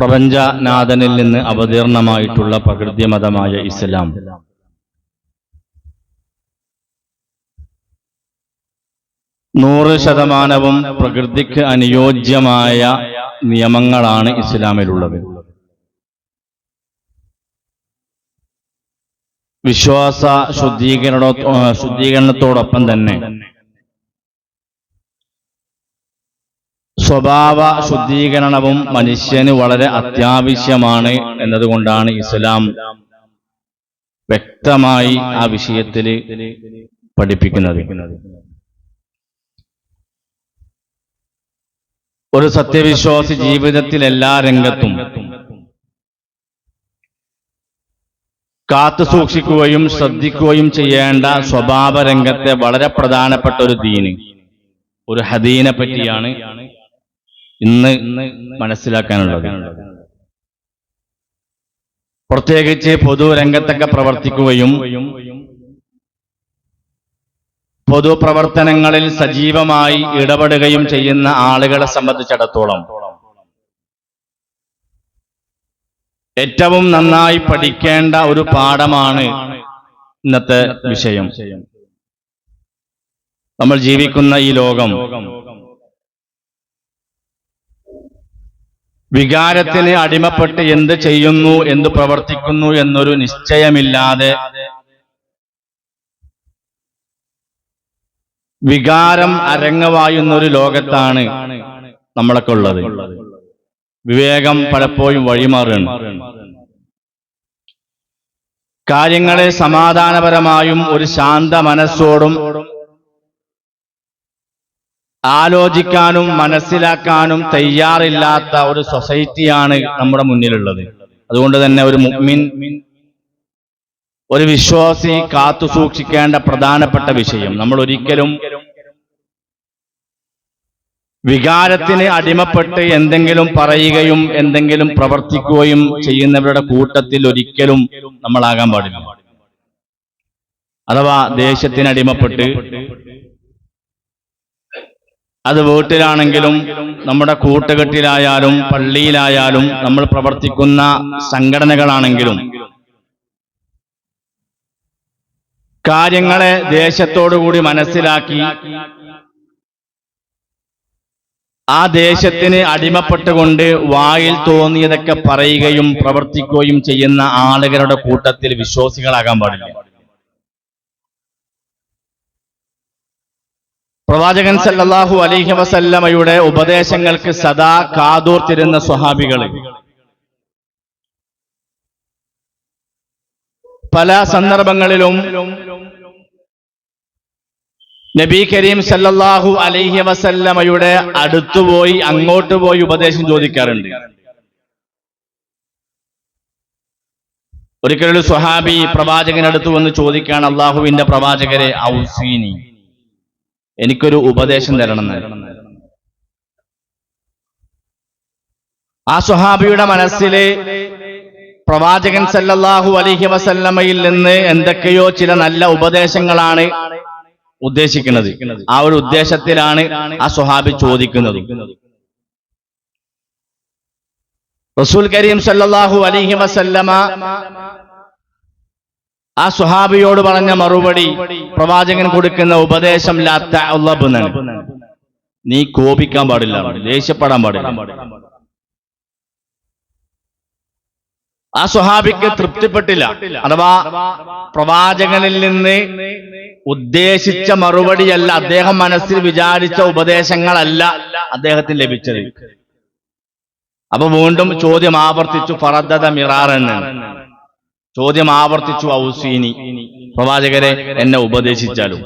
പ്രപഞ്ചനാഥനിൽ നിന്ന് അവതീർണമായിട്ടുള്ള പ്രകൃതിമതമായ ഇസ്ലാം. നൂറ് ശതമാനവും പ്രകൃതിക്ക് അനുയോജ്യമായ നിയമങ്ങളാണ് ഇസ്ലാമിലുള്ളത്. വിശ്വാസ ശുദ്ധീകരണ ശുദ്ധീകരണത്തോടൊപ്പം തന്നെ സ്വഭാവ ശുദ്ധീകരണവും മനുഷ്യന് വളരെ അത്യാവശ്യമാണ് എന്നതുകൊണ്ടാണ് ഇസ്ലാം വ്യക്തമായി ആ വിഷയത്തിൽ പഠിപ്പിക്കുന്നത്. ഒരു സത്യവിശ്വാസി ജീവിതത്തിൽ എല്ലാ രംഗത്തും കാത്തു സൂക്ഷിക്കുകയും ശ്രദ്ധിക്കുകയും ചെയ്യേണ്ട സ്വഭാവ രംഗത്തെ വളരെ പ്രധാനപ്പെട്ട ഒരു ദീന് ഒരു ഹദീനെ പറ്റിയാണ് ഇന്ന് മനസ്സിലാക്കാനുള്ളത്. പ്രത്യേകിച്ച് പൊതുരംഗത്തൊക്കെ പ്രവർത്തിക്കുകയും പൊതുപ്രവർത്തനങ്ങളിൽ സജീവമായി ഇടപെടുകയും ചെയ്യുന്ന ആളുകളെ സംബന്ധിച്ചിടത്തോളം ഏറ്റവും നന്നായി പഠിക്കേണ്ട ഒരു പാഠമാണ് ഇന്നത്തെ വിഷയം. നമ്മൾ ജീവിക്കുന്ന ഈ ലോകം വികാരത്തിന് അടിമപ്പെട്ട് എന്ത് ചെയ്യുന്നു എന്ത് പ്രവർത്തിക്കുന്നു എന്നൊരു നിശ്ചയമില്ലാതെ വികാരം അരങ്ങവായുന്ന ഒരു ലോകത്താണ് നമ്മളൊക്കെ ഉള്ളത്. വിവേകം പലപ്പോഴും വഴിമാറുകയാണ്. കാര്യങ്ങളെ സമാധാനപരമായും ഒരു ശാന്ത മനസ്സോടും ആലോചിക്കാനും മനസ്സിലാക്കാനും തയ്യാറില്ലാത്ത ഒരു സൊസൈറ്റിയാണ് നമ്മുടെ മുന്നിലുള്ളത്. അതുകൊണ്ട് തന്നെ ഒരു മുഅ്മിൻ ഒരു വിശ്വാസി കാത്തു സൂക്ഷിക്കേണ്ട പ്രധാനപ്പെട്ട വിഷയം. നമ്മൾ ഒരിക്കലും വികാരത്തിന് അടിമപ്പെട്ട് എന്തെങ്കിലും പറയുകയും എന്തെങ്കിലും പ്രവർത്തിക്കുകയും ചെയ്യുന്നവരുടെ കൂട്ടത്തിൽ ഒരിക്കലും നമ്മളാകാൻ പാടില്ല. അഥവാ ദേഷ്യത്തിന് അടിമപ്പെട്ട് അത് വീട്ടിലാണെങ്കിലും നമ്മുടെ കൂട്ടുകെട്ടിലായാലും പള്ളിയിലായാലും നമ്മൾ പ്രവർത്തിക്കുന്ന സംഘടനകളാണെങ്കിലും കാര്യങ്ങളെ ദേശത്തോടുകൂടി മനസ്സിലാക്കി ആ ദേശത്തിന് അടിമപ്പെട്ടുകൊണ്ട് വായിൽ തോന്നിയതൊക്കെ പറയുകയും പ്രവർത്തിക്കുകയും ചെയ്യുന്ന ആളുകളുടെ കൂട്ടത്തിൽ വിശ്വാസികളാകാൻ പാടില്ല. പ്രവാചകൻ സല്ലാഹു അലഹി വസല്ലമയുടെ ഉപദേശങ്ങൾക്ക് സദാ കാതോർത്തിരുന്ന സ്വഹാബികൾ പല സന്ദർഭങ്ങളിലും നബി കരീം സല്ലാഹു അലഹി വസല്ലമയുടെ അടുത്തുപോയി അങ്ങോട്ട് പോയി ഉപദേശം ചോദിക്കാറുണ്ട്. ഒരിക്കലൊരു സ്വഹാബി പ്രവാചകനടുത്ത് വന്ന് ചോദിക്കാണ് അള്ളാഹുവിന്റെ പ്രവാചകരെ ഔസീനി. എനിക്കൊരു ഉപദേശം തരണം എന്ന്. ആ സുഹാബിയുടെ മനസ്സിലെ പ്രവാചകൻ സല്ലല്ലാഹു അലൈഹി വസല്ലമയിൽ നിന്ന് എന്തൊക്കെയോ ചില നല്ല ഉപദേശങ്ങളാണ് ഉദ്ദേശിക്കുന്നത് ആ ഒരു ഉദ്ദേശത്തിലാണ് ആ സുഹാബി ചോദിക്കുന്നത് റസൂൽ കരീം സല്ലല്ലാഹു അലൈഹി വസല്ലമ ആ സുഹാബിയോട് പറഞ്ഞ മറുപടി പ്രവാചകൻ കൊടുക്കുന്ന ഉപദേശം ലാ തഅല്ലബ് എന്നാണ്. നീ കോപിക്കാൻ പാടില്ല ദേഷ്യപ്പെടാൻ പാടില്ല. ആ സ്വഹാബിക്ക് തൃപ്തിപ്പെട്ടില്ല. അഥവാ പ്രവാചകനിൽ നിന്ന് ഉദ്ദേശിച്ച മറുപടിയല്ല അദ്ദേഹം മനസ്സിൽ വിചാരിച്ച ഉപദേശങ്ങളല്ല അദ്ദേഹത്തിന് ലഭിച്ചത്. അപ്പൊ വീണ്ടും ചോദ്യം ആവർത്തിച്ചു ഫറദത മിറാറെന്ന് ചോദ്യം ആവർത്തിച്ചു ഔസീനി. പ്രവാചകരെ എന്നെ ഉപദേശിച്ചാലും.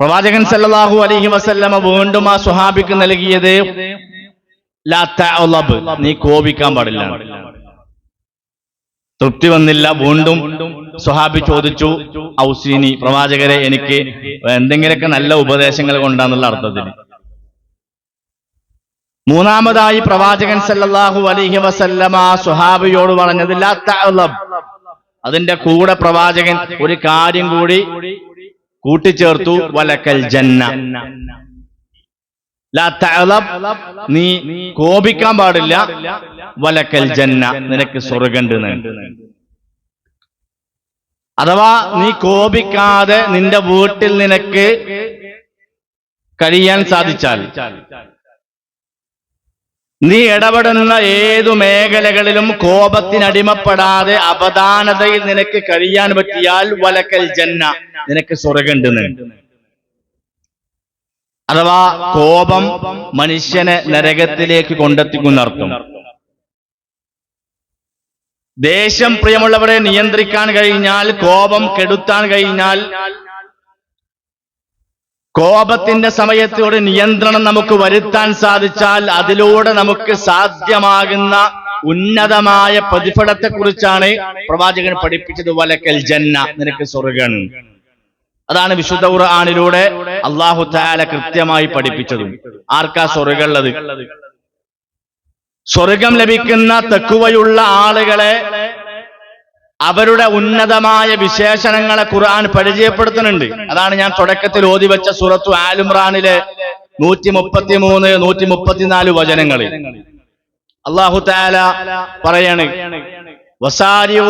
പ്രവാചകൻ സല്ലാഹു അലഹി വസല്ലമ വീണ്ടും ആ സുഹാബിക്ക് നൽകിയത് നീ കോപിക്കാൻ പാടില്ല. തൃപ്തി വന്നില്ല. വീണ്ടും സുഹാബി ചോദിച്ചു ഔസീനി പ്രവാചകരെ എനിക്ക് എന്തെങ്കിലുമൊക്കെ നല്ല ഉപദേശങ്ങൾ കൊണ്ടാന്നുള്ള അർത്ഥത്തിൽ മൂന്നാമതായി പ്രവാചകൻ സല്ലല്ലാഹു അലൈഹി വസല്ലമ സുഹാബിയോട് പറഞ്ഞത് അതിന്റെ കൂടെ പ്രവാചകൻ ഒരു കാര്യം കൂടി കൂട്ടിച്ചേർത്തു വലക്കൽ ജന്ന. നീ കോപിക്കാൻ പാടില്ല. വലക്കൽ ജന്ന നിനക്ക് സ്വർഗണ്ട് അഥവാ നീ കോപിക്കാതെ നിന്റെ വീട്ടിൽ നിനക്ക് കഴിയാൻ സാധിച്ചാൽ നീ ഇടപെടുന്ന ഏതു മേഖലകളിലും കോപത്തിനടിമപ്പെടാതെ അവധാനതയിൽ നിനക്ക് കഴിയാൻ പറ്റിയാൽ വലക്കൽ ജന്ന. നിനക്ക് സ്വർഗണ്ട് അഥവാ കോപം മനുഷ്യനെ നരകത്തിലേക്ക് കൊണ്ടെത്തിക്കുന്ന അർത്ഥം ദേഷ്യം പ്രിയമുള്ളവരെ നിയന്ത്രിക്കാൻ കഴിഞ്ഞാൽ കോപം കെടുത്താൻ കഴിഞ്ഞാൽ കോപത്തിന്റെ സമയത്ത് ഒരു നിയന്ത്രണം നമുക്ക് വരുത്താൻ സാധിച്ചാൽ അതിലൂടെ നമുക്ക് സാധ്യമാകുന്ന ഉന്നതമായ പ്രതിഫലത്തെ കുറിച്ചാണ് പ്രവാചകൻ പഠിപ്പിച്ചത്. വലക്കൽ ജന്ന നിനക്ക് സ്വർഗൻ അതാണ് വിശുദ്ധ ഖുർആാനിലൂടെ അള്ളാഹു താല കൃത്യമായി പഠിപ്പിച്ചതും. ആർക്കാ സ്വർഗുള്ളത് സ്വർഗം ലഭിക്കുന്ന തെക്കുവയുള്ള ആളുകളെ അവരുടെ ഉന്നതമായ വിശേഷണങ്ങളെ ഖുർആൻ പരിചയപ്പെടുത്തുന്നുണ്ട്. അതാണ് ഞാൻ തുടക്കത്തിൽ ഓതി വെച്ച സൂറത്തു ആലുംറാനിലെ നൂറ്റി മുപ്പത്തി മൂന്ന് നൂറ്റി മുപ്പത്തിനാല് വചനങ്ങൾ അള്ളാഹു താല പറയാണ് വസാരിഊ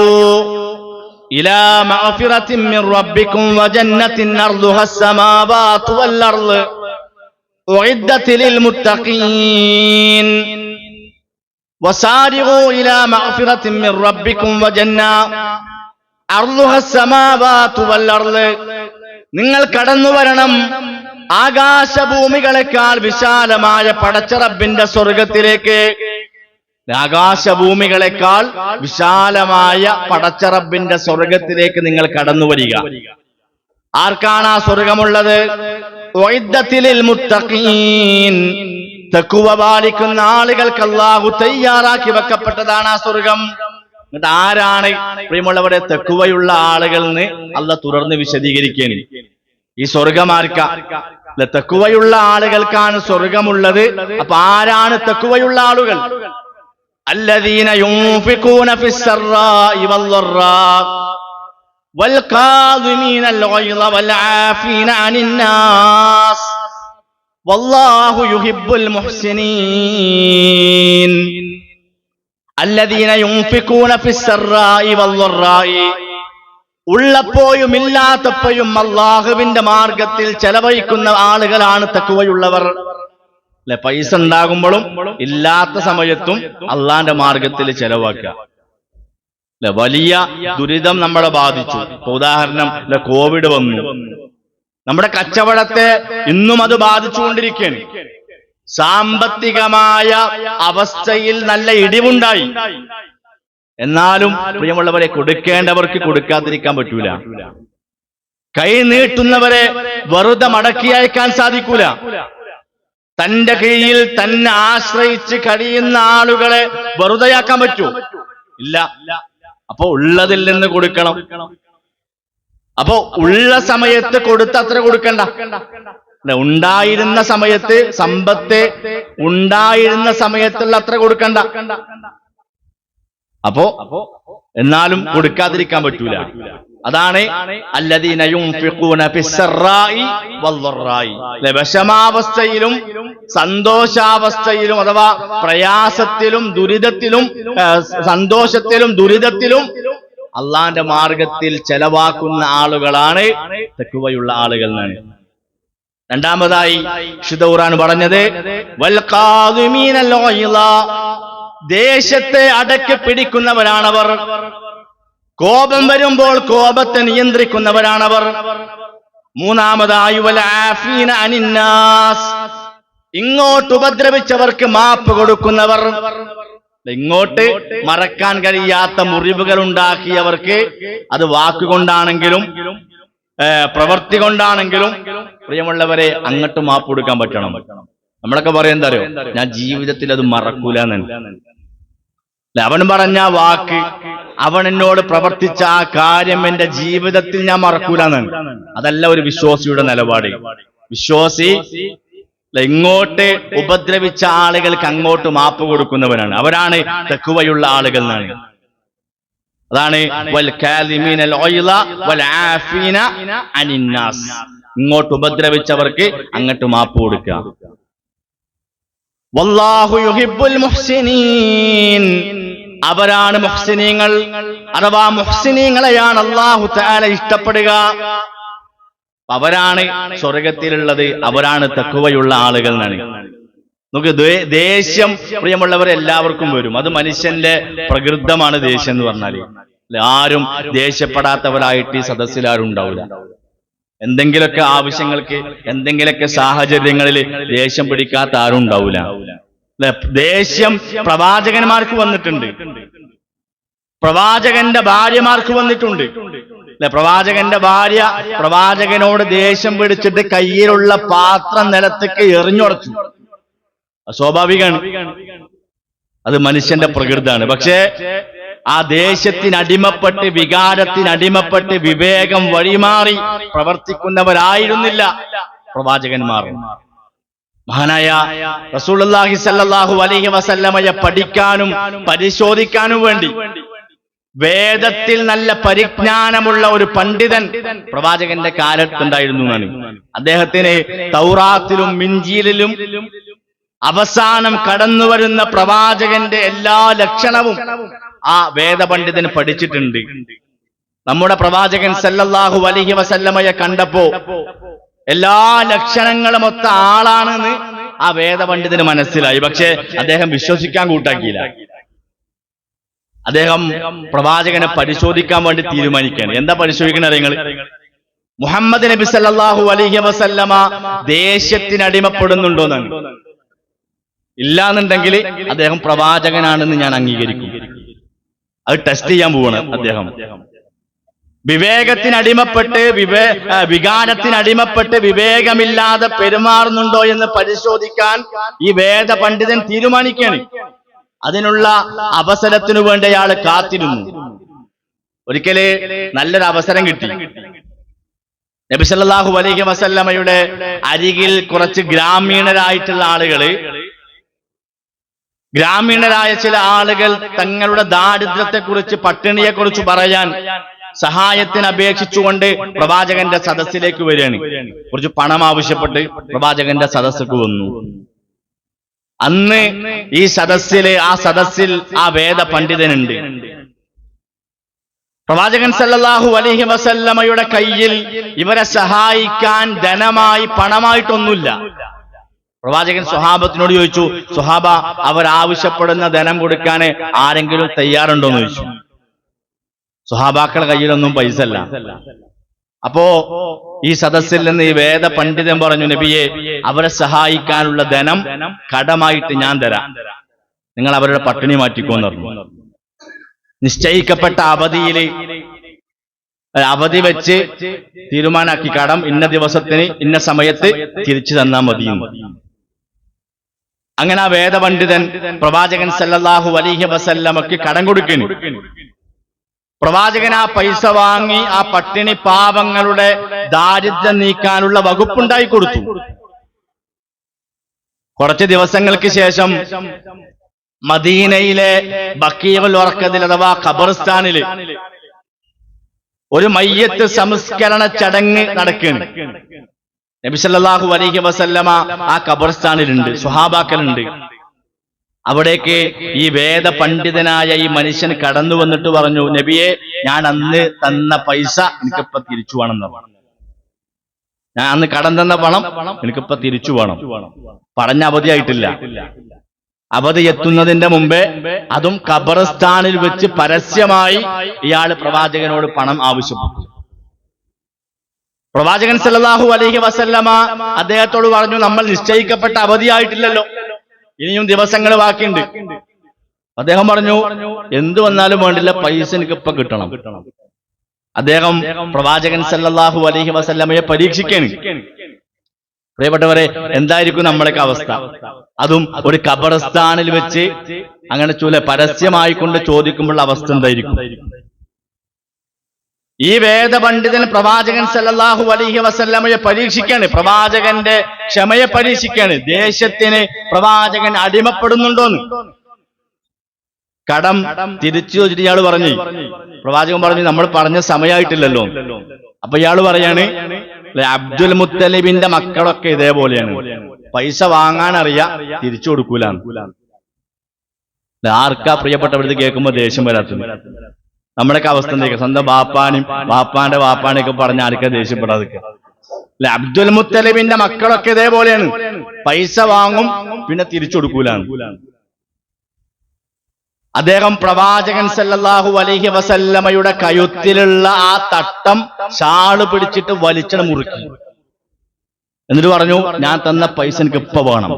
وسارعوا إلى مغفرة من ربكم وجنة أرضها السماوات والأرض നിങ്ങൾ കടന്നു വരണം ആകാശഭൂമികളെക്കാൾ വിശാലമായ പടച്ചറബിന്റെ സ്വർഗത്തിലേക്ക് ആകാശഭൂമികളെക്കാൾ വിശാലമായ പടച്ചറബിന്റെ സ്വർഗത്തിലേക്ക് നിങ്ങൾ കടന്നു വരിക ആർക്കാണ് ആ സ്വർഗമുള്ളത് ഒയ്ദത്തിലിൽ മുത്തഖീൻ തെക്കുവ പാലിക്കുന്ന ആളുകൾക്ക് അള്ളാഹു തയ്യാറാക്കി വെക്കപ്പെട്ടതാണ് ആ സ്വർഗം എന്നിട്ട് ആരാണ് പ്രിയമുള്ളവരെ തെക്കുവയുള്ള ആളുകൾ എന്ന് അല്ല തുടർന്ന് വിശദീകരിക്കേണ്ടി ഈ സ്വർഗമാർക്ക അല്ല, തെക്കുവയുള്ള ആളുകൾക്കാണ് സ്വർഗമുള്ളത് അപ്പൊ ആരാണ് തെക്കുവയുള്ള ആളുകൾ الذين ينفقون في السراء والضراء والكاظمين الغيظ والعافين عن الناس വല്ലാഹു യുഹിബ്ബുൽ മുഹ്സിനീൻ. അല്ലദീന ഫിസ്സറായി അള്ളാഹുവിന്റെ മാർഗത്തിൽ ചെലവഴിക്കുന്ന ആളുകളാണ് തക്കുവയുള്ളവർ അല്ലെ പൈസ ഉണ്ടാകുമ്പോഴും ഇല്ലാത്ത സമയത്തും അള്ളാന്റെ മാർഗത്തിൽ ചെലവാക്കുക. അല്ലെ വലിയ ദുരിതം നമ്മളെ ബാധിച്ചു. ഉദാഹരണം അല്ലെ കോവിഡ് വന്നു. നമ്മുടെ കച്ചവടത്തെ ഇന്നും അത് ബാധിച്ചുകൊണ്ടിരിക്കുകയാണ്. സാമ്പത്തികമായ അവസ്ഥയിൽ നല്ല ഇടിവുണ്ടായി. എന്നാലും പ്രിയമുള്ളവരെ കൊടുക്കേണ്ടവർക്ക് കൊടുക്കാതിരിക്കാൻ പറ്റൂല. കൈ നീട്ടുന്നവരെ വെറുതെ മടക്കി അയക്കാൻ സാധിക്കൂല. തന്റെ കീഴിൽ തന്നെ ആശ്രയിച്ച് കഴിയുന്ന ആളുകളെ വെറുതെയാക്കാൻ പറ്റൂ. ഇല്ല. അപ്പൊ ഉള്ളതിൽ നിന്ന് കൊടുക്കണം. അപ്പൊ ഉള്ള സമയത്ത് കൊടുത്ത് അത്ര കൊടുക്കണ്ട. ഉണ്ടായിരുന്ന സമയത്ത് സമ്പത്ത് ഉണ്ടായിരുന്ന സമയത്തുള്ള അത്ര കൊടുക്കണ്ട. അപ്പോ എന്നാലും കൊടുക്കാതിരിക്കാൻ പറ്റൂല. അതാണ്? വിഷമാവസ്ഥയിലും സന്തോഷാവസ്ഥയിലും അഥവാ പ്രയാസത്തിലും ദുരിതത്തിലും സന്തോഷത്തിലും ദുരിതത്തിലും അള്ളാന്റെ മാർഗത്തിൽ ചെലവാക്കുന്ന ആളുകളാണ് തെക്കുവയുള്ള ആളുകൾ എന്നാണ്. രണ്ടാമതായി വിശുദ്ധ ഖുർആൻ പറഞ്ഞത്. ദേശത്തെ അടക്കി പിടിക്കുന്നവരാണവർ. കോപം വരുമ്പോൾ കോപത്തെ നിയന്ത്രിക്കുന്നവരാണവർ. മൂന്നാമതായി ഇങ്ങോട്ട് ഉപദ്രവിച്ചവർക്ക് മാപ്പ് കൊടുക്കുന്നവർ. ഇങ്ങോട്ട് മറക്കാൻ കഴിയാത്ത മുറിവുകൾ ഉണ്ടാക്കിയവർക്ക് അത് വാക്കുകൊണ്ടാണെങ്കിലും പ്രവൃത്തി കൊണ്ടാണെങ്കിലും പ്രിയമുള്ളവരെ അങ്ങോട്ട് മാപ്പ് കൊടുക്കാൻ പറ്റണം. നമ്മളൊക്കെ പറയാൻ തരോ അറിയോ? ഞാൻ ജീവിതത്തിൽ അത് മറക്കൂല അവൻ പറഞ്ഞ വാക്ക് അവൻ എന്നോട് പ്രവർത്തിച്ച ആ കാര്യം എന്റെ ജീവിതത്തിൽ ഞാൻ മറക്കൂല അതല്ല ഒരു വിശ്വാസിയുടെ നിലപാട്. വിശ്വാസി ഇങ്ങോട്ട് ഉപദ്രവിച്ച ആളുകൾക്ക് അങ്ങോട്ട് മാപ്പ് കൊടുക്കുന്നവരാണ് അവരാണ് തെക്കുവയുള്ള ആളുകൾ എന്നാണ്. അതാണ് ഇങ്ങോട്ട് ഉപദ്രവിച്ചവർക്ക് അങ്ങോട്ട് മാപ്പ് കൊടുക്കുക. അവരാണ് മുഹ്സിനീങ്ങൾ. അഥവാ മുഹ്സിനീങ്ങളെയാണ് അള്ളാഹു തആല ഇഷ്ടപ്പെടുക. അവരാണ് സ്വർഗത്തിലുള്ളത് അവരാണ് തക്കുവയുള്ള ആളുകൾ എന്നാണ് നമുക്ക് ദേഷ്യം പ്രിയമുള്ളവർ എല്ലാവർക്കും വരും. അത് മനുഷ്യന്റെ പ്രകൃതമാണ് ദേഷ്യം എന്ന് പറഞ്ഞാൽ. ആരും ദേഷ്യപ്പെടാത്തവരായിട്ട് ഈ സദസ്സിൽ ആരും ഉണ്ടാവില്ല. എന്തെങ്കിലൊക്കെ ആവശ്യങ്ങൾക്ക് എന്തെങ്കിലൊക്കെ സാഹചര്യങ്ങളിൽ ദേഷ്യം പിടിക്കാത്ത ആരും ഉണ്ടാവില്ല. ദേഷ്യം പ്രവാചകന്മാർക്ക് വന്നിട്ടുണ്ട്. പ്രവാചകന്റെ ഭാര്യമാർക്ക് വന്നിട്ടുണ്ട്. പ്രവാചകന്റെ ഭാര്യ പ്രവാചകനോട് ദേഷ്യം പിടിച്ചിട്ട് കയ്യിലുള്ള പാത്രം നിലത്തേക്ക് എറിഞ്ഞുടച്ചു സ്വാഭാവികമാണ്. അത് മനുഷ്യന്റെ പ്രകൃതാണ് പക്ഷേ ആ ദേശത്തിനടിമപ്പെട്ട് വികാരത്തിനടിമപ്പെട്ട് വിവേകം വഴിമാറി പ്രവർത്തിക്കുന്നവരായിരുന്നില്ല പ്രവാചകന്മാർ. മഹാനായ റസൂലുള്ളാഹി സല്ലല്ലാഹു അലൈഹി വസല്ലമയെ പഠിക്കാനും പരിശോധിക്കാനും വേണ്ടി വേദത്തിൽ നല്ല പരിജ്ഞാനമുള്ള ഒരു പണ്ഡിതൻ പ്രവാചകന്റെ കാലത്തുണ്ടായിരുന്നു എന്നാണ്. അദ്ദേഹത്തിന് തൗറാത്തിലും മിഞ്ചീലിലും അവസാനം കടന്നു വരുന്ന പ്രവാചകന്റെ എല്ലാ ലക്ഷണവും ആ വേദപണ്ഡിതൻ പഠിച്ചിട്ടുണ്ട്. നമ്മുടെ പ്രവാചകൻ സല്ലല്ലാഹു അലഹി വസല്ലമയെ കണ്ടപ്പോ എല്ലാ ലക്ഷണങ്ങളും ഒത്ത ആളാണെന്ന് ആ വേദപണ്ഡിതന് മനസ്സിലായി. പക്ഷെ അദ്ദേഹം വിശ്വസിക്കാൻ കൂട്ടാക്കിയില്ല. അദ്ദേഹം പ്രവാചകനെ പരിശോധിക്കാൻ വേണ്ടി തീരുമാനിക്കുകയാണ്. എന്താ പരിശോധിക്കണ നിങ്ങൾ മുഹമ്മദ് നബി സല്ലാഹു അലഹി വസല്ലമ ദേഷ്യത്തിന് അടിമപ്പെടുന്നുണ്ടോന്നാണ് ഇല്ലാന്നുണ്ടെങ്കിൽ അദ്ദേഹം പ്രവാചകനാണെന്ന് ഞാൻ അംഗീകരിക്കും. അത് ടെസ്റ്റ് ചെയ്യാൻ പോവാണ് അദ്ദേഹം. വിവേകത്തിനടിമപ്പെട്ട് വിവേ വികാരത്തിന് അടിമപ്പെട്ട് വിവേകമില്ലാതെ പെരുമാറുന്നുണ്ടോ എന്ന് പരിശോധിക്കാൻ ഈ വേദ പണ്ഡിതൻ തീരുമാനിക്കുകയാണ്. അതിനുള്ള അവസരത്തിനു വേണ്ടി അയാൾ കാത്തിരുന്നു. ഒരിക്കൽ നല്ലൊരു അവസരം കിട്ടി. നബിസല്ലാഹു അലൈഹി വസല്ലമയുടെ അരികിൽ കുറച്ച് ഗ്രാമീണരായിട്ടുള്ള ആളുകൾ ഗ്രാമീണരായ ചില ആളുകൾ തങ്ങളുടെ ദാരിദ്ര്യത്തെക്കുറിച്ച് പട്ടിണിയെക്കുറിച്ച് പറയാൻ സഹായത്തിന് അപേക്ഷിച്ചുകൊണ്ട് പ്രവാചകന്റെ സദസ്സിലേക്ക് വരികയാണ്. കുറച്ച് പണം ആവശ്യപ്പെട്ട് പ്രവാചകന്റെ സദസ്സക്ക് വന്നു. അന്ന് ഈ സദസ്സിൽ ആ സദസ്സിൽ ആ വേദ പണ്ഡിതനുണ്ട് പ്രവാചകൻ സല്ലല്ലാഹു അലൈഹി വസല്ലമയുടെ കയ്യിൽ ഇവരെ സഹായിക്കാൻ ധനമായി പണമായിട്ടൊന്നുമില്ല. പ്രവാചകൻ സ്വഹാബത്തിനോട് ചോദിച്ചു സ്വഹാബ അവർ ആവശ്യപ്പെടുന്ന ധനം കൊടുക്കാൻ ആരെങ്കിലും തയ്യാറുണ്ടോ എന്ന് ചോദിച്ചു. സ്വഹാബാക്കളുടെ കയ്യിലൊന്നും പൈസ അല്ല അപ്പോ ഈ സദസ്സിൽ നിന്ന് ഈ വേദ പണ്ഡിതൻ പറഞ്ഞു നബിയെ അവരെ സഹായിക്കാനുള്ള ധനം കടമായിട്ട് ഞാൻ തരാം. നിങ്ങൾ അവരുടെ പട്ടിണി മാറ്റിക്കോന്ന് പറഞ്ഞു. നിശ്ചയിക്കപ്പെട്ട അവധിയിൽ അവധി വെച്ച് തീരുമാനാക്കി. കടം ഇന്ന ദിവസത്തിന് ഇന്ന സമയത്ത് തിരിച്ചു തന്നാൽ മതി അങ്ങനെ ആ വേദപണ്ഡിതൻ പ്രവാചകൻ സല്ലാഹു അലൈഹി വസല്ലമക്ക് കടം കൊടുക്കുന്നു പ്രവാചകൻ ആ പൈസ വാങ്ങി ആ പട്ടിണി പാവങ്ങളുടെ ദാരിദ്ര്യം നീക്കാനുള്ള വകുപ്പുണ്ടായി കൊടുത്തു. കുറച്ച് ദിവസങ്ങൾക്ക് ശേഷം മദീനയിലെ ബക്കീവൽ ഉറക്കത്തിൽ അഥവാ ഖബർസ്ഥാനിൽ ഒരു മയ്യത്ത് സംസ്കരണ ചടങ്ങ് നടക്കുകയാണ്. നബി സല്ലല്ലാഹു അലൈഹി വസല്ലമ ആ ഖബർസ്ഥാനിലുണ്ട് സുഹാബാക്കലുണ്ട് അവിടേക്ക് ഈ വേദ പണ്ഡിതനായ ഈ മനുഷ്യൻ കടന്നു വന്നിട്ട് പറഞ്ഞു നബിയെ ഞാൻ അന്ന് തന്ന പൈസ എനിക്കിപ്പോ തിരിച്ചു വേണം പറഞ്ഞു. ഞാൻ അന്ന് കടം തന്ന പണം എനിക്കിപ്പോ തിരിച്ചു വേണം. പറഞ്ഞ അവധിയായിട്ടില്ല. അവധി എത്തുന്നതിന്റെ മുമ്പേ അതും ഖബർസ്ഥാനിൽ വെച്ച് പരസ്യമായി ഇയാൾ പ്രവാചകനോട് പണം ആവശ്യപ്പെട്ടു. പ്രവാചകൻ സല്ലല്ലാഹു അലൈഹി വസല്ലമ അദ്ദേഹത്തോട് പറഞ്ഞു നമ്മൾ നിശ്ചയിക്കപ്പെട്ട അവധിയായിട്ടില്ലല്ലോ. ഇനിയും ദിവസങ്ങൾ ബാക്കിയുണ്ട്. അദ്ദേഹം പറഞ്ഞു എന്തു വന്നാലും വേണ്ടില്ല പൈസ എനിക്ക് ഇപ്പൊ കിട്ടണം. അദ്ദേഹം പ്രവാചകൻ സല്ലാഹു അലഹി വസല്ലമയെ പരീക്ഷിക്കാണ്. പ്രിയപ്പെട്ടവരെ എന്തായിരിക്കും നമ്മളൊക്കെ അവസ്ഥ? അതും ഒരു കബറസ്ഥാനിൽ വെച്ച് അങ്ങനെ ചൂല പരസ്യമായി കൊണ്ട് ചോദിക്കുമ്പോൾ അവസ്ഥ എന്തായിരിക്കും? ഈ വേദപണ്ഡിതൻ പ്രവാചകൻ സല്ലാഹു അലഹി വസല്ലമയെ പരീക്ഷിക്കാണ് പ്രവാചകന്റെ ക്ഷമയെ പരീക്ഷിക്കാണ് ദേശത്തിന് പ്രവാചകൻ അടിമപ്പെടുന്നുണ്ടോന്ന്. കടം തിരിച്ചു ഇയാൾ പറഞ്ഞു. പ്രവാചകൻ പറഞ്ഞു നമ്മൾ പറഞ്ഞ സമയമായിട്ടില്ലല്ലോ. അപ്പൊ ഇയാൾ പറയാണ് അബ്ദുൽ മുത്തലിബിന്റെ മക്കളൊക്കെ ഇതേപോലെയാണ്. പൈസ വാങ്ങാൻ അറിയാ തിരിച്ചു കൊടുക്കൂലാണ് ആർക്കാ പ്രിയപ്പെട്ടവരുത് കേൾക്കുമ്പോ ദേഷ്യം വരാത്തത്? നമ്മുടെയൊക്കെ അവസ്ഥ എന്തൊക്കെ? സ്വന്തം ബാപ്പാനും വാപ്പാന്റെ വാപ്പാനെയൊക്കെ പറഞ്ഞ ആർക്കെ ദേഷ്യപ്പെടാതൊക്കെ അല്ലെ അബ്ദുൽ മുത്തലിബിന്റെ മക്കളൊക്കെ ഇതേപോലെയാണ്. പൈസ വാങ്ങും പിന്നെ തിരിച്ചു കൊടുക്കൂലാണ് അദ്ദേഹം പ്രവാചകൻ സല്ലല്ലാഹു അലൈഹി വസല്ലമയുടെ കയുത്തിലുള്ള ആ തട്ടം ഷാൾ പിടിച്ചിട്ട് വലിച്ചട മുറുക്കി. എന്നിട്ട് പറഞ്ഞു ഞാൻ തന്ന പൈസ എനിക്ക് ഇപ്പൊ വേണം.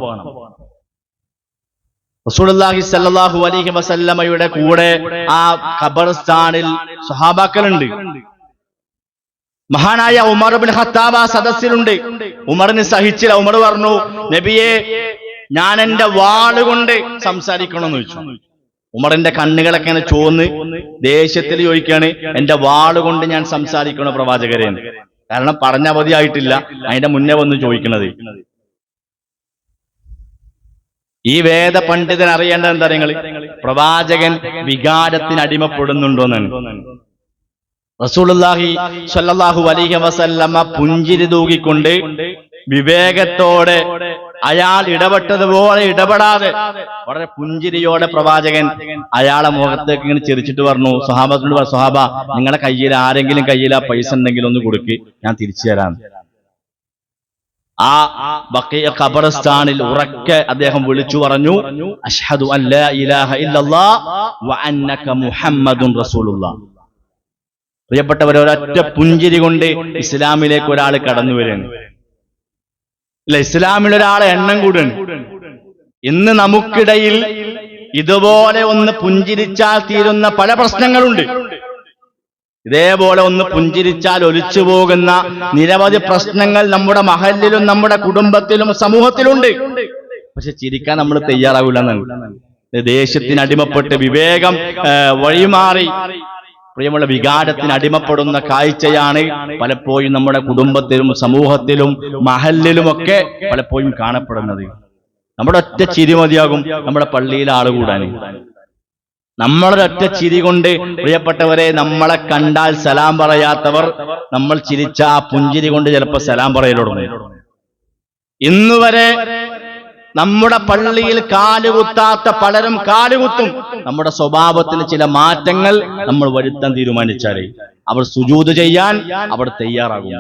റസൂലുള്ളാഹി സല്ലല്ലാഹു അലൈഹി വസല്ലമയുടെ കൂടെ ആ ഖബർസ്ഥാനിൽ സ്വഹാബാക്കളുണ്ട്. മഹാനായ ഉമർ ബിൻ ഖത്താബ് ആ സദസ്സിലുണ്ട്. ഉമറിന് സഹിച്ചില്ല. ഉമർ പറഞ്ഞു നബിയെ ഞാൻ എന്റെ വാളുകൊണ്ട് സംസാരിക്കണം എന്ന് ചോദിച്ചു. ഉമറിന്റെ കണ്ണുകളൊക്കെ ഇങ്ങനെ ചോന്ന് ദേഷ്യത്തിൽ ചോദിക്കാണ് എന്റെ വാളുകൊണ്ട് ഞാൻ സംസാരിക്കണോ പ്രവാചകരെ? കാരണം പറഞ്ഞ അവധിയായിട്ടില്ല. അതിന്റെ മുന്നേ വന്ന് ചോദിക്കണത്. ഈ വേദ പണ്ഡിതൻ അറിയേണ്ടത് എന്താ നിങ്ങൾ? പ്രവാചകൻ വികാരത്തിന് അടിമപ്പെടുന്നുണ്ടോന്നാണ് റസൂലുള്ളാഹി സ്വല്ലല്ലാഹു അലൈഹി വസല്ലമ പുഞ്ചിരി തൂകിക്കൊണ്ട് വിവേകത്തോടെ അയാൾ ഇടപെട്ടതുപോലെ ഇടപെടാതെ വളരെ പുഞ്ചിരിയോടെ പ്രവാചകൻ അയാളെ മുഖത്തേക്ക് ഇങ്ങനെ ചിരിച്ചിട്ട് പറഞ്ഞു സ്വഹാബത്തിനോട് പറഞ്ഞു നിങ്ങളുടെ കയ്യിൽ ആരെങ്കിലും കയ്യിൽ ആ പൈസ ഉണ്ടെങ്കിൽ ഒന്ന് കൊടുക്ക് ഞാൻ തിരിച്ചു തരാം. ആ ബക്കിയ ഖബർസ്ഥാനിൽ ഉറക്കെ അദ്ദേഹം വിളിച്ചു പറഞ്ഞു അഷ്ഹദു അല്ലാ ഇലാഹ ഇല്ലല്ലാ വ അന്നക മുഹമ്മദുൻ റസൂലുള്ളാഹ് പ്രിയപ്പെട്ടവരെ ഒരൊറ്റ പുഞ്ചിരി കൊണ്ട് ഇസ്ലാമിലേക്ക് ഒരാൾ കടന്നു വരുന്നു ഇല്ല ഇസ്ലാമിൽ ഒരാളെ എണ്ണം കൂടുന്നു ഇന്ന് നമുക്കിടയിൽ ഇതുപോലെ ഒന്ന് പുഞ്ചിരിച്ചാൽ തീരുന്ന പല പ്രശ്നങ്ങളുണ്ട്. ഇതേപോലെ ഒന്ന് പുഞ്ചിരിച്ചാൽ ഒലിച്ചു പോകുന്ന നിരവധി പ്രശ്നങ്ങൾ നമ്മുടെ മഹലിലും നമ്മുടെ കുടുംബത്തിലും സമൂഹത്തിലുണ്ട്. പക്ഷെ ചിരിക്കാൻ നമ്മൾ തയ്യാറാവില്ല ദേഷ്യത്തിന് അടിമപ്പെട്ട് വിവേകം വഴിമാറി. പ്രിയമുള്ള വികാരത്തിന് അടിമപ്പെടുന്ന കാഴ്ചയാണ് പലപ്പോഴും നമ്മുടെ കുടുംബത്തിലും സമൂഹത്തിലും മഹലിലുമൊക്കെ പലപ്പോഴും കാണപ്പെടുന്നത്. നമ്മുടെ ഒറ്റ ചിരി മതിയാകും നമ്മുടെ പള്ളിയിലെ ആൾ കൂടാൻ. നമ്മളൊരൊറ്റ ചിരി കൊണ്ട് പ്രിയപ്പെട്ടവരെ നമ്മളെ കണ്ടാൽ സലാം പറയാത്തവർ നമ്മൾ ചിരിച്ച ആ പുഞ്ചിരി കൊണ്ട് ചിലപ്പോൾ സലാം പറയലോടുന്നു. ഇന്നുവരെ നമ്മുടെ പള്ളിയിൽ കാലുകുത്താത്ത പലരും കാലുകുത്തും നമ്മുടെ സ്വഭാവത്തിന് ചില മാറ്റങ്ങൾ നമ്മൾ വരുത്താൻ തീരുമാനിച്ചാലേ അവർ സുജൂത് ചെയ്യാൻ അവർ തയ്യാറാകും.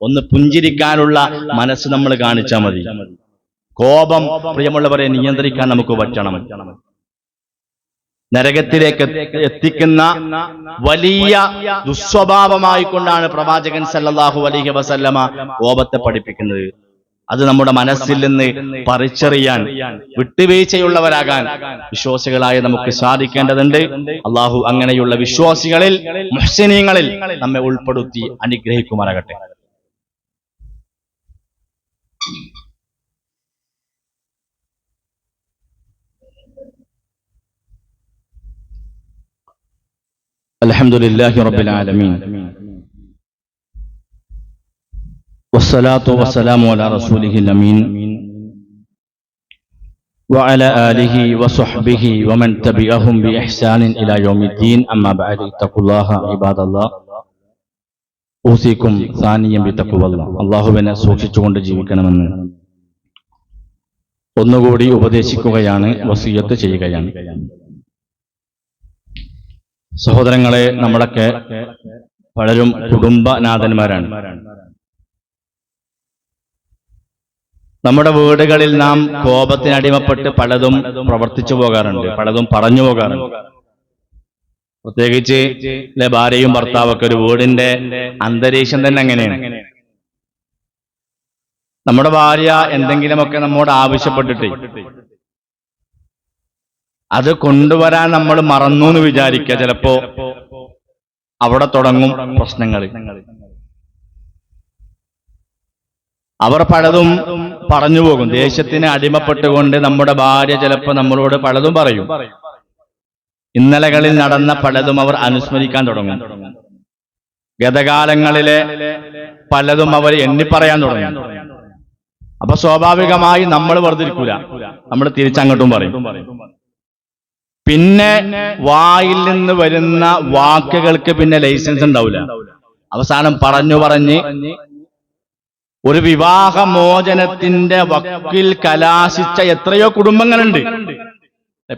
ഒന്ന് പുഞ്ചിരിക്കാനുള്ള മനസ്സ് നമ്മൾ കാണിച്ചാൽ മതി. കോപം പ്രിയമുള്ളവരെ നിയന്ത്രിക്കാൻ നമുക്ക് പറ്റണം. നരകത്തിലേക്ക് എത്തിക്കുന്ന വലിയ ദുസ്വഭാവമായി കൊണ്ടാണ് പ്രവാചകൻ സല്ലാഹു അലഹി വസല്ലമ കോപത്തെ പഠിപ്പിക്കുന്നത്. അത് നമ്മുടെ മനസ്സിൽ നിന്ന് പറിച്ചെറിയാൻ വിട്ടുവീഴ്ചയുള്ളവരാകാൻ വിശ്വാസികളായ നമുക്ക് സാധിക്കേണ്ടതുണ്ട്. അള്ളാഹു അങ്ങനെയുള്ള വിശ്വാസികളിൽ മുഹ്സിനീങ്ങളിൽ നമ്മെ ഉൾപ്പെടുത്തി അനുഗ്രഹിക്കുമാറാകട്ടെ. الحمد لله رب العالمين والصلاة والسلام على رسوله الأمين وعلى آله وصحبه ومن تبعهم بإحسان إلى يوم الدين أما بعد اتقوا الله عباد الله ഊസിക്കും സാനിയം ബിത്തക്കുവല്ല അള്ളാഹുവിനെ സൂക്ഷിച്ചുകൊണ്ട് ജീവിക്കണമെന്ന് ഒന്നുകൂടി ഉപദേശിക്കുകയാണ് വസീയത്ത് ചെയ്യുകയാണ് സഹോദരങ്ങളെ നമ്മളൊക്കെ പലരും കുടുംബനാഥന്മാരാണ്. നമ്മുടെ വീടുകളിൽ നാം കോപത്തിനടിമപ്പെട്ട് പലതും പ്രവർത്തിച്ചു പോകാറുണ്ട് പലതും പറഞ്ഞു പോകാറുണ്ട്. പ്രത്യേകിച്ച് ഭാര്യയും ഭർത്താവൊക്കെ ഒരു വീടിന്റെ അന്തരീക്ഷം തന്നെ അങ്ങനെയാണ്. നമ്മുടെ ഭാര്യ എന്തെങ്കിലുമൊക്കെ നമ്മോട് ആവശ്യപ്പെട്ടിട്ട് അത് കൊണ്ടുവരാൻ നമ്മൾ മറന്നു എന്ന് വിചാരിക്കുക. ചിലപ്പോ അവിടെ തുടങ്ങും പ്രശ്നങ്ങൾ. അവർ പലതും പറഞ്ഞു പോകും. ദേശത്തിന് അടിമപ്പെട്ടുകൊണ്ട് നമ്മുടെ ഭാര്യ ചിലപ്പോ നമ്മളോട് പലതും പറയും. ഇന്നലകളിൽ നടന്ന പലതും അവർ അനുസ്മരിക്കാൻ തുടങ്ങും. ഗതകാലങ്ങളിലെ പലതും അവർ എണ്ണിപ്പറയാൻ തുടങ്ങും. അപ്പൊ സ്വാഭാവികമായി നമ്മൾ വെറുതിരിക്കൂല നമ്മൾ തിരിച്ചങ്ങോട്ടും പറയും. പിന്നെ വായിൽ നിന്ന് വരുന്ന വാക്കുകൾക്ക് പിന്നെ ലൈസൻസ് ഉണ്ടാവില്ല അവസാനം പറഞ്ഞു പറഞ്ഞ് ഒരു വിവാഹമോചനത്തിന്റെ വക്കിൽ കലാശിച്ച എത്രയോ കുടുംബങ്ങളുണ്ട്.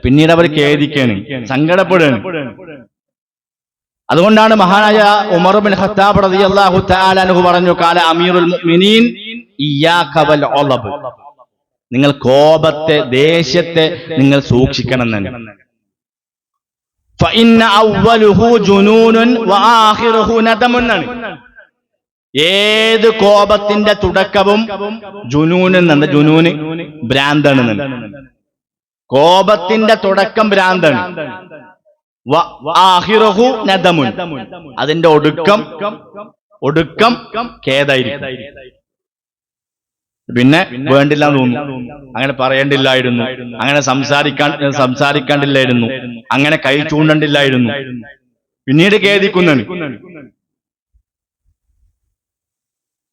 പിന്നീട് അവർ ഖേദിക്കാണ് സങ്കടപ്പെടുകയാണ്. അതുകൊണ്ടാണ് മഹാനായ ഉമർ ബിൻ ഖത്താബ് റളിയല്ലാഹു തആല അൻഹു പറഞ്ഞു കാല അമീറുൽ മുഅ്മിനീൻ ഇയ്യാക വൽ ഉളബ് നിങ്ങൾ കോപത്തെ ദേഷ്യത്തെ നിങ്ങൾ സൂക്ഷിക്കണം തന്നെ എന്നാണ്. ഏത് കോപത്തിന്റെ തുടക്കവും ജുനൂൻ എന്നുണ്ട് ജുനൂന് ഭ്രാന്താണ് കോപത്തിന്റെ തുടക്കം ഭ്രാന്താണ്. നദമുൻ. അതിന്റെ ഒടുക്കം ഒടുക്കം ഖേദായിരിക്കും പിന്നെ വേണ്ടില്ല തോന്നുന്നു. അങ്ങനെ പറയേണ്ടില്ലായിരുന്നു. അങ്ങനെ സംസാരിക്കാൻ സംസാരിക്കാണ്ടില്ലായിരുന്നു. അങ്ങനെ കൈ ചൂണ്ടണ്ടില്ലായിരുന്നു. പിന്നീട് ഖേദിക്കുന്നതാണ്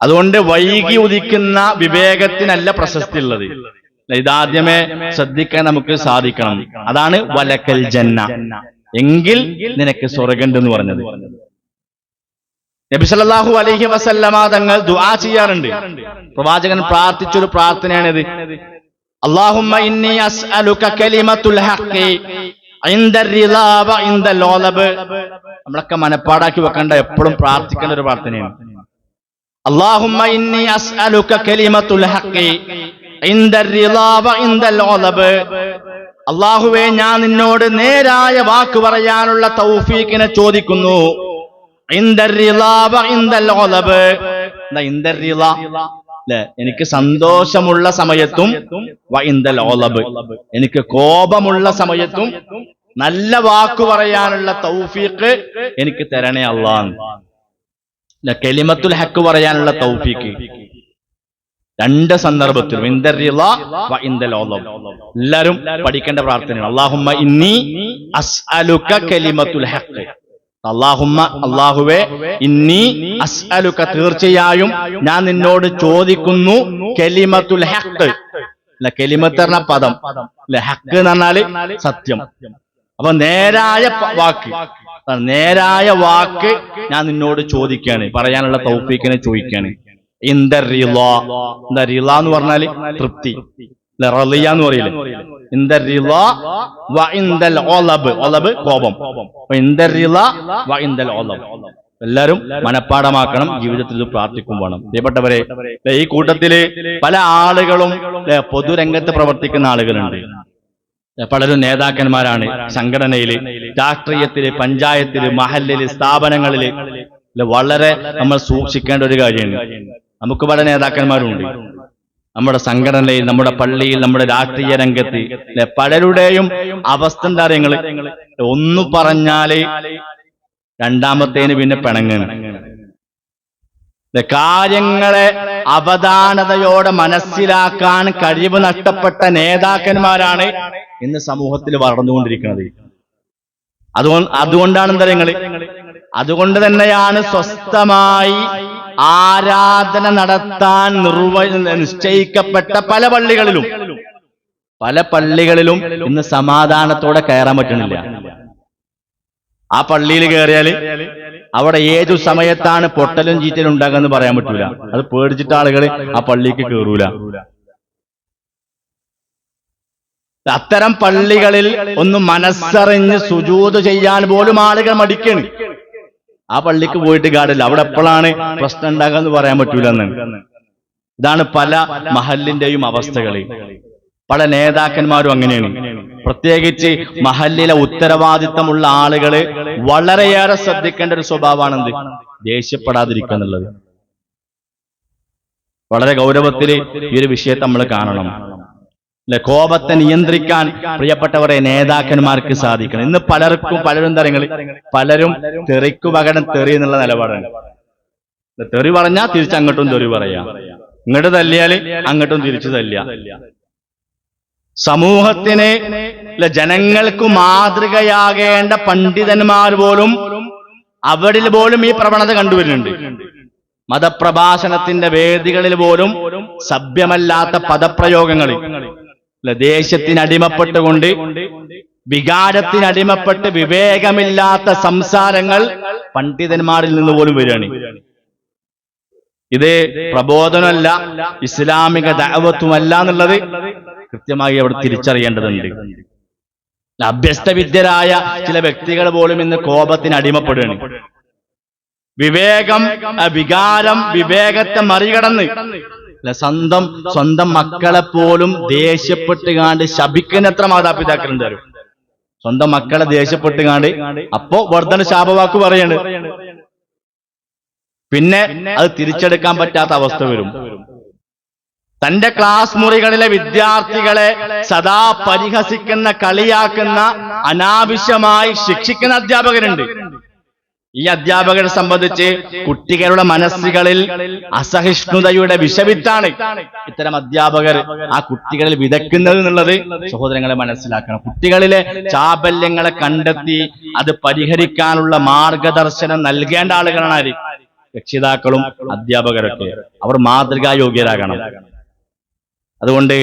അതുകൊണ്ട് വൈകി ഉദിക്കുന്ന വിവേകത്തിനല്ല പ്രശസ്തി ഉള്ളത് ഇതാദ്യമേ ശ്രദ്ധിക്കാൻ നമുക്ക് സാധിക്കണം. അതാണ് വലക്കൽ ജന്ന. എങ്കിൽ നിനക്ക് സ്വർഗണ്ട് എന്ന് പറഞ്ഞത്. നബി സല്ലല്ലാഹു അലൈഹി വസല്ലമ തങ്ങൾ ദുആ ചെയ്യാറുണ്ട്. പ്രവാചകൻ പ്രാർത്ഥിച്ചൊരു പ്രാർത്ഥനയാണിത്. അല്ലാഹുമ്മ ഇന്നി അസ്അലുക കലിമത്തുൽ ഹഖി നമ്മളൊക്കെ മനപ്പാടാക്കി വെക്കേണ്ട എപ്പോഴും പ്രാർത്ഥിക്കേണ്ട ഒരു പ്രാർത്ഥനയാണ്. അല്ലാഹുമ്മ ഇന്നി അസ്അലുക കലിമത്തുൽ ഹഖി അള്ളാഹുവെ ഞാൻ നിന്നോട് നേരായ വാക്ക് പറയാനുള്ള തൗഫീഖിനെ ചോദിക്കുന്നു. എനിക്ക് സന്തോഷമുള്ള സമയത്തും. എനിക്ക് കോപമുള്ള സമയത്തും നല്ല വാക്ക് പറയാനുള്ള തൗഫീക്ക് എനിക്ക് തരണേ അള്ളാന്ന് കെലിമത്തുൽ ഹക്ക് പറയാനുള്ള തൗഫീക്ക് രണ്ട് സന്ദർഭത്തിലും. എല്ലാരും പഠിക്കേണ്ട പ്രാർത്ഥനയാണ്. അള്ളാഹുമ്മ ഇന്നി അസ്അലുക കലിമത്തുൽ ഹഖ് അള്ളാഹുമ്മ അള്ളാഹുവേ ഇന്നി അസ്അലുക തീർച്ചയായും ഞാൻ നിന്നോട് ചോദിക്കുന്നു കലിമത്തുൽ ഹഖ്. അല്ല കലിമത്ത് പറഞ്ഞ പദം. അല്ലെ ഹക്ക് എന്ന് പറഞ്ഞാൽ സത്യം. അപ്പൊ നേരായ വാക്ക്. നേരായ വാക്ക് ഞാൻ നിന്നോട് ചോദിക്കാണ്. പറയാനുള്ള തൗഫീക്കിനെ ചോദിക്കാണ്. ഇന്ദ റിളാ. എന്താ റിള എന്ന് പറഞ്ഞാൽ തൃപ്തി. എന്ന് പറയില്ലേ എല്ലാരും മനഃപ്പാടമാക്കണം ജീവിതത്തിൽ ഇത് പ്രാർത്ഥിക്കും വേണം. പ്രിയപ്പെട്ടവരെ ഈ കൂട്ടത്തിൽ പല ആളുകളും പൊതുരംഗത്ത് പ്രവർത്തിക്കുന്ന ആളുകളുണ്ട്. പലരും നേതാക്കന്മാരാണ് സംഘടനയിൽ രാഷ്ട്രീയത്തിൽ പഞ്ചായത്തിൽ മഹല്ലിൽ സ്ഥാപനങ്ങളിൽ. വളരെ നമ്മൾ സൂക്ഷിക്കേണ്ട ഒരു കാര്യമാണ്. നമുക്ക് പല നേതാക്കന്മാരുണ്ട് നമ്മുടെ സംഘടനയിൽ നമ്മുടെ പള്ളിയിൽ നമ്മുടെ രാഷ്ട്രീയ രംഗത്ത് പലരുടെയും അവസ്ഥ എന്താ പറയുക ഒന്ന് പറഞ്ഞാൽ രണ്ടാമത്തേന് പിന്നെ പിണങ്ങാണ്. കാര്യങ്ങളെ അവധാനതയോടെ മനസ്സിലാക്കാൻ കഴിവ് നഷ്ടപ്പെട്ട നേതാക്കന്മാരാണ് ഇന്ന് സമൂഹത്തിൽ വളർന്നുകൊണ്ടിരിക്കുന്നത്. അതുകൊണ്ട് അതുകൊണ്ടാണ് എന്താ പറയുക അതുകൊണ്ട് തന്നെയാണ് സ്വസ്ഥമായി ആരാധന നടത്താൻ നിർവ നിശ്ചയിക്കപ്പെട്ട പല പള്ളികളിലും. പല പള്ളികളിലും ഇന്ന് സമാധാനത്തോടെ കയറാൻ പറ്റുന്നില്ല ആ പള്ളിയിൽ കയറിയാൽ അവിടെ ഏതു സമയത്താണ് പൊട്ടലും ചീറ്റലും ഉണ്ടാകുമെന്ന് പറയാൻ പറ്റൂല. അത് പേടിച്ചിട്ട് ആളുകൾ ആ പള്ളിക്ക് കയറൂല അത്തരം പള്ളികളിൽ ഒന്ന് മനസ്സറിഞ്ഞ് സുജൂത് ചെയ്യാൻ പോലും ആളുകൾ മടിക്കണ്. ആ പള്ളിക്ക് പോയിട്ട് കാടില്ല അവിടെ എപ്പോഴാണ് പ്രശ്നം ഉണ്ടാകാന്ന് പറയാൻ പറ്റൂലെന്ന് ഇതാണ് പല മഹലിന്റെയും അവസ്ഥകൾ പല നേതാക്കന്മാരും അങ്ങനെയാണ്. പ്രത്യേകിച്ച് മഹല്ലിലെ ഉത്തരവാദിത്തമുള്ള ആളുകൾ വളരെയേറെ ശ്രദ്ധിക്കേണ്ട ഒരു സ്വഭാവമാണെന്ത്? ദേഷ്യപ്പെടാതിരിക്കുക എന്നുള്ളത്. വളരെ ഗൗരവത്തിൽ ഈ ഒരു വിഷയത്തെ നമ്മൾ കാണണം. അല്ലെ കോപത്തെ നിയന്ത്രിക്കാൻ പ്രിയപ്പെട്ടവരെ നേതാക്കന്മാർക്ക് സാധിക്കണം. ഇന്ന് പലർക്കും പലരും തരങ്ങളിൽ പലരും തെറിക്കു പകരം തെറി എന്നുള്ള നിലപാടാണ്. തെറി പറഞ്ഞാൽ തിരിച്ചങ്ങോട്ടും തെറി പറയാ. ഇങ്ങോട്ട് തല്ലിയാൽ അങ്ങോട്ടും തിരിച്ചു തല്ലിയ. സമൂഹത്തിന് ജനങ്ങൾക്ക് മാതൃകയാകേണ്ട പണ്ഡിതന്മാർ പോലും അവരിൽ പോലും ഈ പ്രവണത കണ്ടുവരുന്നുണ്ട്. മതപ്രഭാഷണത്തിന്റെ വേദികളിൽ പോലും സഭ്യമല്ലാത്ത പദപ്രയോഗങ്ങൾ ഇല്ല, ദേശത്തിന് അടിമപ്പെട്ടുകൊണ്ട് വികാരത്തിന് അടിമപ്പെട്ട് വിവേകമില്ലാത്ത സംസാരങ്ങൾ പണ്ഡിതന്മാരിൽ നിന്ന് പോലും വരികയാണ്. ഇത് പ്രബോധനമല്ല ഇസ്ലാമിക ദൈവത്വമല്ല എന്നുള്ളത് കൃത്യമായി അവിടെ തിരിച്ചറിയേണ്ടതുണ്ട്. അഭ്യസ്തവിദ്യരായ ചില വ്യക്തികൾ പോലും ഇന്ന് കോപത്തിന് അടിമപ്പെടുകയാണ്. വിവേകം വികാരം വിവേകത്തെ മറികടന്ന് അല്ല, സ്വന്തം സ്വന്തം മക്കളെ പോലും ദേഷ്യപ്പെട്ട് കാണ്ട് ശപിക്കുന്ന എത്ര മാതാപിതാക്കളുണ്ട് തരും സ്വന്തം മക്കളെ ദേഷ്യപ്പെട്ട് കാണ്ട് അപ്പോ വർദ്ധന ശാപവാക്ക് പറയാണ് പിന്നെ അത് തിരിച്ചെടുക്കാൻ പറ്റാത്ത അവസ്ഥ വരും. തന്റെ ക്ലാസ് മുറികളിലെ വിദ്യാർത്ഥികളെ സദാ പരിഹസിക്കുന്ന കളിയാക്കുന്ന അനാവശ്യമായി ശിക്ഷിക്കുന്ന അധ്യാപകരുണ്ട്. ഈ അധ്യാപകരെ സംബന്ധിച്ച് കുട്ടികളുടെ മനസ്സുകളിൽ അസഹിഷ്ണുതയുടെ വിഷവിത്താണ് ഇത്തരം അധ്യാപകർ ആ കുട്ടികളിൽ വിതയ്ക്കുന്നത് എന്നുള്ളത് സഹോദരങ്ങളെ മനസ്സിലാക്കണം. കുട്ടികളിലെ ചാബല്യങ്ങളെ കണ്ടെത്തി അത് പരിഹരിക്കാനുള്ള മാർഗദർശനം നൽകേണ്ട ആളുകളാണ് രക്ഷിതാക്കളും അധ്യാപകരൊക്കെ. അവർ മാതൃകായോഗ്യരാകണം അതുകൊണ്ട്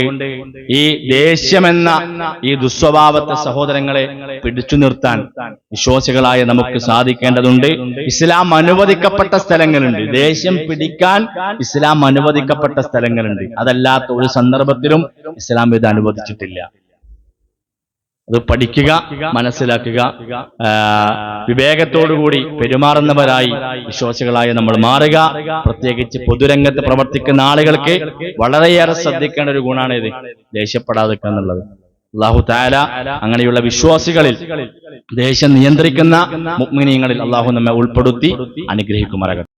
ഈ ദേഷ്യമെന്ന ഈ ദുസ്വഭാവത്തെ സഹോദരങ്ങളെ പിടിച്ചു നിർത്താൻ വിശ്വാസികളായ നമുക്ക് സാധിക്കേണ്ടതുണ്ട്. ഇസ്ലാം അനുവദിക്കപ്പെട്ട സ്ഥലങ്ങളുണ്ട്. ദേഷ്യം പിടിക്കാൻ ഇസ്ലാം അനുവദിക്കപ്പെട്ട സ്ഥലങ്ങളുണ്ട്. അതല്ലാത്ത ഒരു സന്ദർഭത്തിലും ഇസ്ലാം ഇത് അനുവദിച്ചിട്ടില്ല. അത് പഠിക്കുക മനസ്സിലാക്കുക വിവേകത്തോടുകൂടി പെരുമാറുന്നവരായി വിശ്വാസികളായ നമ്മൾ മാറുക. പ്രത്യേകിച്ച് പൊതുരംഗത്ത് പ്രവർത്തിക്കുന്ന ആളുകൾക്ക് വളരെയേറെ ശ്രദ്ധിക്കേണ്ട ഒരു ഗുണമാണ് ഇത് ദേഷ്യപ്പെടാതിരിക്കുക എന്നുള്ളത്. അള്ളാഹു താല അങ്ങനെയുള്ള വിശ്വാസികളിൽ ദേഷ്യം നിയന്ത്രിക്കുന്ന മുഗ്മിനീങ്ങളിൽ അള്ളാഹു നമ്മെ ഉൾപ്പെടുത്തി അനുഗ്രഹിക്കുമാറാകട്ടെ.